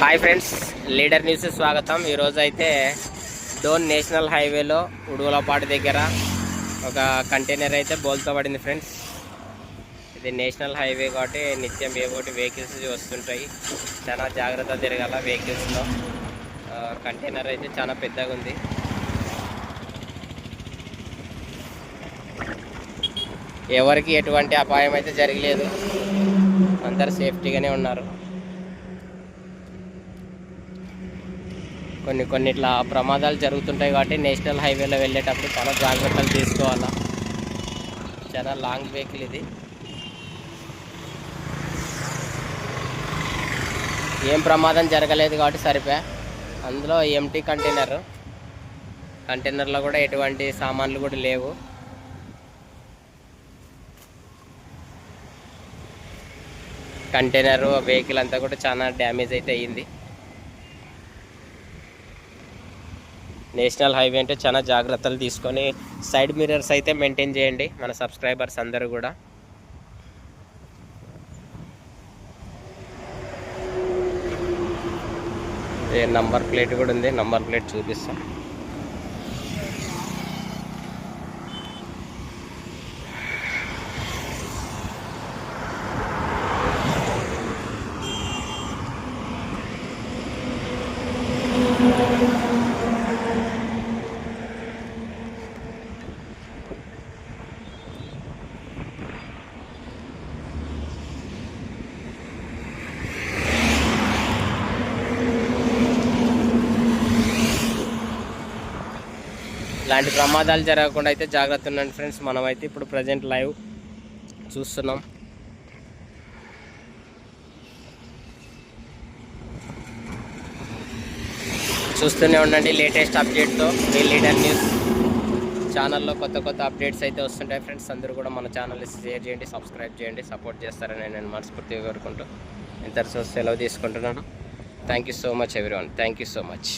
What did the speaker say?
Hi friends leader news స్వాగతం. ఈరోజు అయితే డోన్ నేషనల్ హైవేలో ఉడుగులపాటు దగ్గర ఒక కంటైనర్ అయితే బోల్తో పడింది ఫ్రెండ్స్. ఇది నేషనల్ హైవే కాబట్టి నిత్యం ఏవోటి వెహికల్స్ వస్తుంటాయి. చాలా జాగ్రత్త తిరగాల వెహికల్స్లో. కంటైనర్ అయితే చాలా పెద్దగా ఉంది. ఎవరికి ఎటువంటి అపాయం అయితే జరగలేదు. అందరు సేఫ్టీగానే ఉన్నారు. కొన్ని కొన్ని ఇట్లా ప్రమాదాలు జరుగుతుంటాయి కాబట్టి నేషనల్ హైవేలో వెళ్ళేటప్పుడు చాలా జాగ్రత్తలు తీసుకోవాలా. చాలా లాంగ్ వెహికల్ ఇది. ఏం ప్రమాదం జరగలేదు కాబట్టి సరిపోయా. అందులో ఎంటీ కంటైనర్. కంటైనర్లో కూడా ఎటువంటి సామాన్లు కూడా లేవు. కంటైనర్ వెహికల్ అంతా కూడా చాలా డ్యామేజ్ అయితే అయ్యింది నేషనల్ హైవే అంటే చాలా జాగ్రత్తలు తీసుకొని సైడ్ మిర్రర్స్ అయితే మెయింటైన్ చేయండి మన సబ్స్క్రైబర్స్ అందరూ కూడా. నంబర్ ప్లేట్ కూడా ఉంది నంబర్ ప్లేట్ చూపిస్తాం. ఇలాంటి ప్రమాదాలు జరగకుండా అయితే జాగ్రత్త ఉండండి ఫ్రెండ్స్. మనమైతే ఇప్పుడు ప్రజెంట్ లైవ్ చూస్తున్నాం. చూస్తూనే ఉండండి లేటెస్ట్ అప్డేట్తో మీ లీడర్ న్యూస్ ఛానల్లో కొత్త కొత్త అప్డేట్స్ అయితే వస్తుంటాయి ఫ్రెండ్స్. అందరూ కూడా మన ఛానల్ని షేర్ చేయండి సబ్స్క్రైబ్ చేయండి సపోర్ట్ చేస్తారని నేను మనస్ఫూర్తిగా కోరుకుంటూ ఇంత సెలవు తీసుకుంటున్నాను. Thank you so much everyone thank you so much